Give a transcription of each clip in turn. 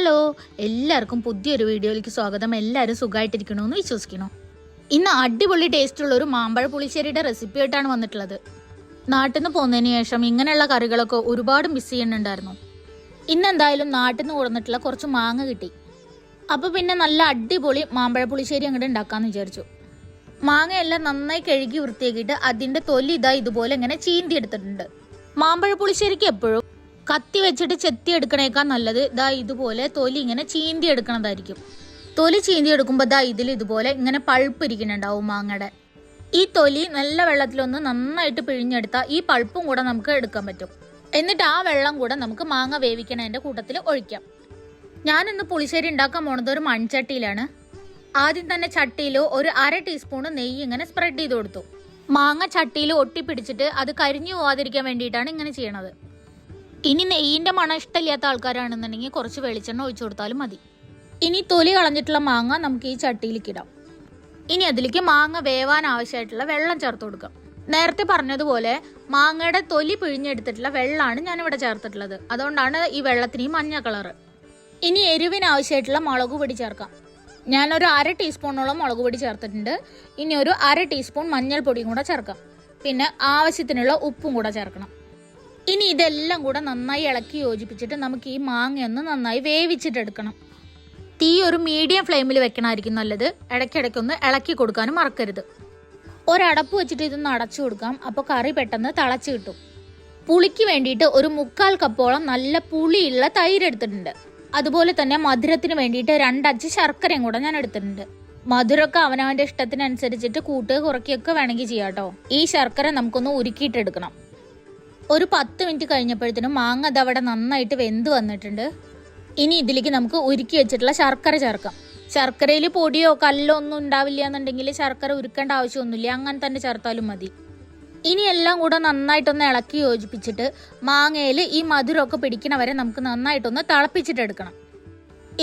Hello എല്ലാവർക്കും പുതിയൊരു വീഡിയോയിലേക്ക് സ്വാഗതം. എല്ലാവരും സുഖമായിട്ടിരിക്കണമെന്ന് വിശ്വസിക്കുന്നു ഇന്ന് അടിപൊളി ടേസ്റ്റുള്ള ഒരു മാമ്പഴ പുളിശ്ശേരിയുടെ റെസിപ്പി ആയിട്ടാണ് വന്നിട്ടുള്ളത്. നാട്ടിൽ നിന്ന് പോകുന്നതിന് ശേഷം ഇങ്ങനെയുള്ള കറികളൊക്കെ ഒരുപാട് മിസ് ചെയ്യുന്നുണ്ടായിരുന്നു. ഇന്ന് എന്തായാലും നാട്ടിൽ നിന്ന് കൊടുന്നിട്ടുള്ള കുറച്ച് മാങ്ങ കിട്ടി. അപ്പോൾ പിന്നെ നല്ല അടിപൊളി മാമ്പഴ പുളിശ്ശേരി അങ്ങോട്ട് ഉണ്ടാക്കാമെന്ന് വിചാരിച്ചു. മാങ്ങയെല്ലാം നന്നായി കഴുകി വൃത്തിയാക്കിയിട്ട് അതിന്റെ തൊലി ഇതാ ഇതുപോലെ ഇങ്ങനെ ചീന്തി എടുത്തിട്ടുണ്ട്. മാമ്പഴ പുളിശ്ശേരിക്ക് എപ്പോഴും കത്തി വെച്ചിട്ട് ചെത്തി എടുക്കണേക്കാൾ നല്ലത് ഇതാ ഇതുപോലെ തൊലി ഇങ്ങനെ ചീന്തി എടുക്കണതായിരിക്കും. തൊലി ചീന്തി എടുക്കുമ്പോൾ ദാ ഇതിൽ ഇതുപോലെ ഇങ്ങനെ പഴുപ്പ് ഇരിക്കുന്നുണ്ടാവും മാങ്ങയുടെ. ഈ തൊലി നല്ല വെള്ളത്തിലൊന്ന് നന്നായിട്ട് പിഴിഞ്ഞെടുത്താൽ ഈ പഴുപ്പും കൂടെ നമുക്ക് എടുക്കാൻ പറ്റും. എന്നിട്ട് ആ വെള്ളം കൂടെ നമുക്ക് മാങ്ങ വേവിക്കണതിന്റെ കൂട്ടത്തിൽ ഒഴിക്കാം. ഞാനിന്ന് പുളിശ്ശേരി ഉണ്ടാക്കാൻ പോണത് ഒരു മൺചട്ടിയിലാണ്. ആദ്യം തന്നെ ചട്ടിയിൽ ഒരു അര ടീസ്പൂൺ നെയ്യ് ഇങ്ങനെ സ്പ്രെഡ് ചെയ്ത് കൊടുത്തു. മാങ്ങ ചട്ടിയിൽ ഒട്ടിപ്പിടിച്ചിട്ട് അത് കരിഞ്ഞു പോവാതിരിക്കാൻ വേണ്ടിയിട്ടാണ് ഇങ്ങനെ ചെയ്യണത്. ഇനി നെയ്യിന്റെ മണം ഇഷ്ടമില്ലാത്ത ആൾക്കാരാണെന്നുണ്ടെങ്കിൽ കുറച്ച് വെളിച്ചെണ്ണ ഒഴിച്ചു കൊടുത്താലും മതി. ഇനി തൊലി കളഞ്ഞിട്ടുള്ള മാങ്ങ നമുക്ക് ഈ ചട്ടിയിലേക്ക് ഇടാം. ഇനി അതിലേക്ക് മാങ്ങ വേവാൻ ആവശ്യമായിട്ടുള്ള വെള്ളം ചേർത്ത് കൊടുക്കാം. നേരത്തെ പറഞ്ഞതുപോലെ മാങ്ങയുടെ തൊലി പിഴിഞ്ഞെടുത്തിട്ടുള്ള വെള്ളമാണ് ഞാനിവിടെ ചേർത്തിട്ടുള്ളത്. അതുകൊണ്ടാണ് ഈ വെള്ളത്തിന് ഈ മഞ്ഞ കളറ് ഇനി എരിവിന് ആവശ്യമായിട്ടുള്ള മുളക് പൊടി ചേർക്കാം. ഞാനൊരു അര ടീസ്പൂണോളം മുളക് പൊടി ചേർത്തിട്ടുണ്ട്. ഇനി ഒരു അര ടീസ്പൂൺ മഞ്ഞൾപ്പൊടിയും കൂടെ ചേർക്കാം. പിന്നെ ആവശ്യത്തിനുള്ള ഉപ്പും കൂടെ ചേർക്കണം. ഇനി ഇതെല്ലാം കൂടെ നന്നായി ഇളക്കി യോജിപ്പിച്ചിട്ട് നമുക്ക് ഈ മാങ്ങയൊന്ന് നന്നായി വേവിച്ചിട്ടെടുക്കണം തീ ഒരു മീഡിയം ഫ്ലെയിമിൽ വെക്കണമായിരിക്കും നല്ലത്. ഇടയ്ക്കിടയ്ക്കൊന്ന് ഇളക്കി കൊടുക്കാനും മറക്കരുത്. ഒരടപ്പ് വെച്ചിട്ട് ഇതൊന്ന് അടച്ചു കൊടുക്കാം. അപ്പോൾ കറി പെട്ടെന്ന് തിളച്ച് കിട്ടും. പുളിക്ക് വേണ്ടിയിട്ട് ഒരു മുക്കാൽ കപ്പോളം നല്ല പുളിയുള്ള തൈര് എടുത്തിട്ടുണ്ട്. അതുപോലെ തന്നെ മധുരത്തിന് വേണ്ടിയിട്ട് രണ്ടച്ച് ശർക്കരയും കൂടെ ഞാൻ എടുത്തിട്ടുണ്ട്. മധുരമൊക്കെ അവനവന്റെ ഇഷ്ടത്തിനനുസരിച്ചിട്ട് കൂട്ടുക കുറയ്ക്കുകയൊക്കെ വേണമെങ്കിൽ ചെയ്യാം കേട്ടോ. ഈ ശർക്കര നമുക്കൊന്ന് ഉരുക്കിയിട്ടെടുക്കണം. ഒരു പത്ത് മിനിറ്റ് കഴിഞ്ഞപ്പോഴത്തേനും മാങ്ങ അതവിടെ നന്നായിട്ട് വെന്ത് വന്നിട്ടുണ്ട്. ഇനി ഇതിലേക്ക് നമുക്ക് ഉരുക്കി വെച്ചിട്ടുള്ള ശർക്കര ചേർക്കാം. ശർക്കരയിൽ പൊടിയോ കല്ലോ ഒന്നും ഉണ്ടാവില്ല എന്നുണ്ടെങ്കിൽ ശർക്കര ഉരുക്കേണ്ട ആവശ്യമൊന്നുമില്ല. അങ്ങനെ തന്നെ ചേർത്താലും മതി. ഇനി എല്ലാം കൂടെ നന്നായിട്ടൊന്ന് ഇളക്കി യോജിപ്പിച്ചിട്ട് മാങ്ങയിൽ ഈ മധുരമൊക്കെ പിടിക്കണ വരെ നമുക്ക് നന്നായിട്ടൊന്ന് തിളപ്പിച്ചിട്ടെടുക്കണം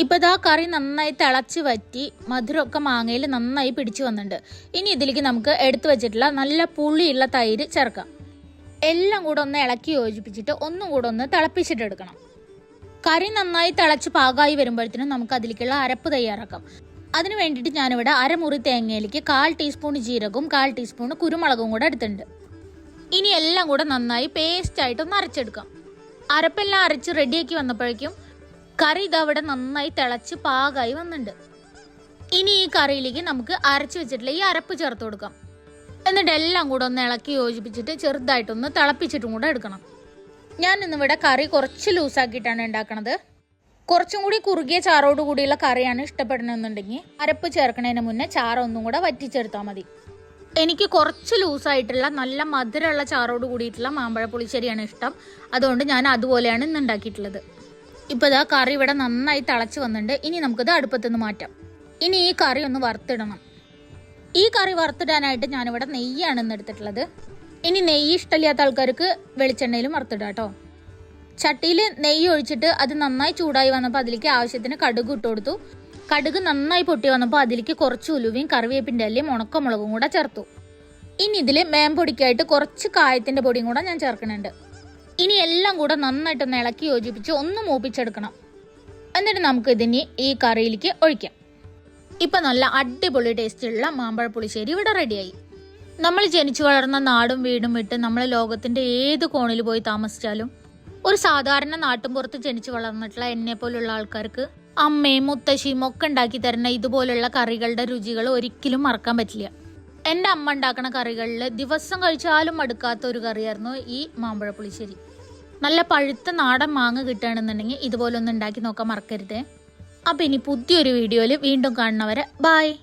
ഇപ്പം ഇതാ കറി നന്നായി തിളച്ച് വറ്റി മധുരമൊക്കെ മാങ്ങയിൽ നന്നായി പിടിച്ചു വന്നിട്ടുണ്ട്. ഇനി ഇതിലേക്ക് നമുക്ക് എടുത്തു വെച്ചിട്ടുള്ള നല്ല പുളിയുള്ള തൈര് ചേർക്കാം. എല്ലാം കൂടെ ഒന്ന് ഇളക്കി യോജിപ്പിച്ചിട്ട് ഒന്നും കൂടെ ഒന്ന് തിളപ്പിച്ചിട്ടെടുക്കണം കറി നന്നായി തിളച്ച് പാകമായി വരുമ്പോഴത്തേനും നമുക്ക് അതിലേക്കുള്ള അരപ്പ് തയ്യാറാക്കാം. അതിന് വേണ്ടിയിട്ട് ഞാനിവിടെ അരമുറി തേങ്ങയിലേക്ക് കാൽ ടീസ്പൂൺ ജീരകവും കാൽ ടീസ്പൂൺ കുരുമുളകും കൂടെ എടുത്തിട്ടുണ്ട്. ഇനി എല്ലാം കൂടെ നന്നായി പേസ്റ്റ് ആയിട്ട് ഒന്ന് അരച്ചെടുക്കാം. അരപ്പെല്ലാം അരച്ച് റെഡിയാക്കി വന്നപ്പോഴേക്കും കറി ഇതവിടെ നന്നായി തിളച്ച് പാകമായി വന്നിട്ടുണ്ട്. ഇനി ഈ കറിയിലേക്ക് നമുക്ക് അരച്ച് വെച്ചിട്ടുള്ള ഈ അരപ്പ് ചേർത്ത് കൊടുക്കാം. എന്നിട്ട് എല്ലാം കൂടെ ഒന്ന് ഇളക്കി യോജിപ്പിച്ചിട്ട് ചെറുതായിട്ടൊന്ന് തിളപ്പിച്ചിട്ടും കൂടെ എടുക്കണം. ഞാൻ ഇന്നിവിടെ കറി കുറച്ച് ലൂസാക്കിയിട്ടാണ് ഉണ്ടാക്കണത്. കുറച്ചും കൂടി കുറുകിയ ചാറോട് കൂടിയുള്ള കറിയാണ് ഇഷ്ടപ്പെടണമെന്നുണ്ടെങ്കിൽ അരപ്പ് ചേർക്കുന്നതിന് മുന്നേ ചാറ് ഒന്നും കൂടെ വറ്റിച്ചെടുത്താൽ മതി. എനിക്ക് കുറച്ച് ലൂസായിട്ടുള്ള നല്ല മധുരമുള്ള ചാറോട് കൂടിയിട്ടുള്ള മാമ്പഴ പുളിശ്ശേരിയാണ് ഇഷ്ടം. അതുകൊണ്ട് ഞാൻ അതുപോലെയാണ് ഇന്ന് ഉണ്ടാക്കിയിട്ടുള്ളത്. ഇപ്പോൾ ഇതാ കറി ഇവിടെ നന്നായി തിളച്ച് വന്നിട്ടുണ്ട്. ഇനി നമുക്കിത് അടുപ്പത്തുനിന്ന് മാറ്റാം. ഇനി ഈ കറി ഒന്ന് വറുത്തിടണം. ഈ കറി വറുത്തിടാനായിട്ട് ഞാനിവിടെ നെയ്യാണ് ഇന്ന് എടുത്തിട്ടുള്ളത്. ഇനി നെയ്യ് ഇഷ്ടമില്ലാത്ത ആൾക്കാർക്ക് വെളിച്ചെണ്ണയിലും വറുത്തിടാം കേട്ടോ. ചട്ടിയിൽ നെയ്യ് ഒഴിച്ചിട്ട് അത് നന്നായി ചൂടായി വന്നപ്പോൾ അതിലേക്ക് ആവശ്യത്തിന് കടുക് ഇട്ട് കൊടുത്തു. കടുക് നന്നായി പൊട്ടി വന്നപ്പോൾ അതിലേക്ക് കുറച്ച് ഉലുവയും കറിവേപ്പിന്റെ അല്ലയും ഉണക്കമുളകും കൂടെ ചേർത്തു. ഇനി ഇതിൽ മേമ്പൊടിക്കായിട്ട് കുറച്ച് കായത്തിന്റെ പൊടിയും കൂടെ ഞാൻ ചേർക്കുന്നുണ്ട്. ഇനി എല്ലാം കൂടെ നന്നായിട്ടൊന്ന് ഇളക്കി യോജിപ്പിച്ച് ഒന്ന് മൂപ്പിച്ചെടുക്കണം. എന്നിട്ട് നമുക്ക് ഇതിനി ഈ കറിയിലേക്ക് ഒഴിക്കാം. ഇപ്പം നല്ല അടിപൊളി ടേസ്റ്റുള്ള മാമ്പഴ പുളിശ്ശേരി ഇവിടെ റെഡിയായി നമ്മൾ ജനിച്ചു വളർന്ന നാടും വീടും വിട്ട് നമ്മൾ ലോകത്തിന്റെ ഏത് കോണിൽ പോയി താമസിച്ചാലും ഒരു സാധാരണ നാട്ടുംപുറത്ത് ജനിച്ചു വളർന്നിട്ടുള്ള എന്നെ പോലുള്ള ആൾക്കാർക്ക് അമ്മയും മുത്തശ്ശിയും ഒക്കെ ഉണ്ടാക്കി തരുന്ന ഇതുപോലുള്ള കറികളുടെ രുചികൾ ഒരിക്കലും മറക്കാൻ പറ്റില്ല. എന്റെ അമ്മ ഉണ്ടാക്കുന്ന കറികളിൽ ദിവസം കഴിച്ചാലും മടുക്കാത്ത ഒരു കറിയായിരുന്നു ഈ മാമ്പഴ പുളിശ്ശേരി. നല്ല പഴുത്ത നാടൻ മാങ്ങ കിട്ടുകയാണെന്നുണ്ടെങ്കിൽ ഇതുപോലെ ഉണ്ടാക്കി നോക്കാൻ മറക്കരുതേ. അപ്പം ഇനി പുതിയൊരു വീഡിയോയിൽ വീണ്ടും കാണുന്നവരെ ബായ്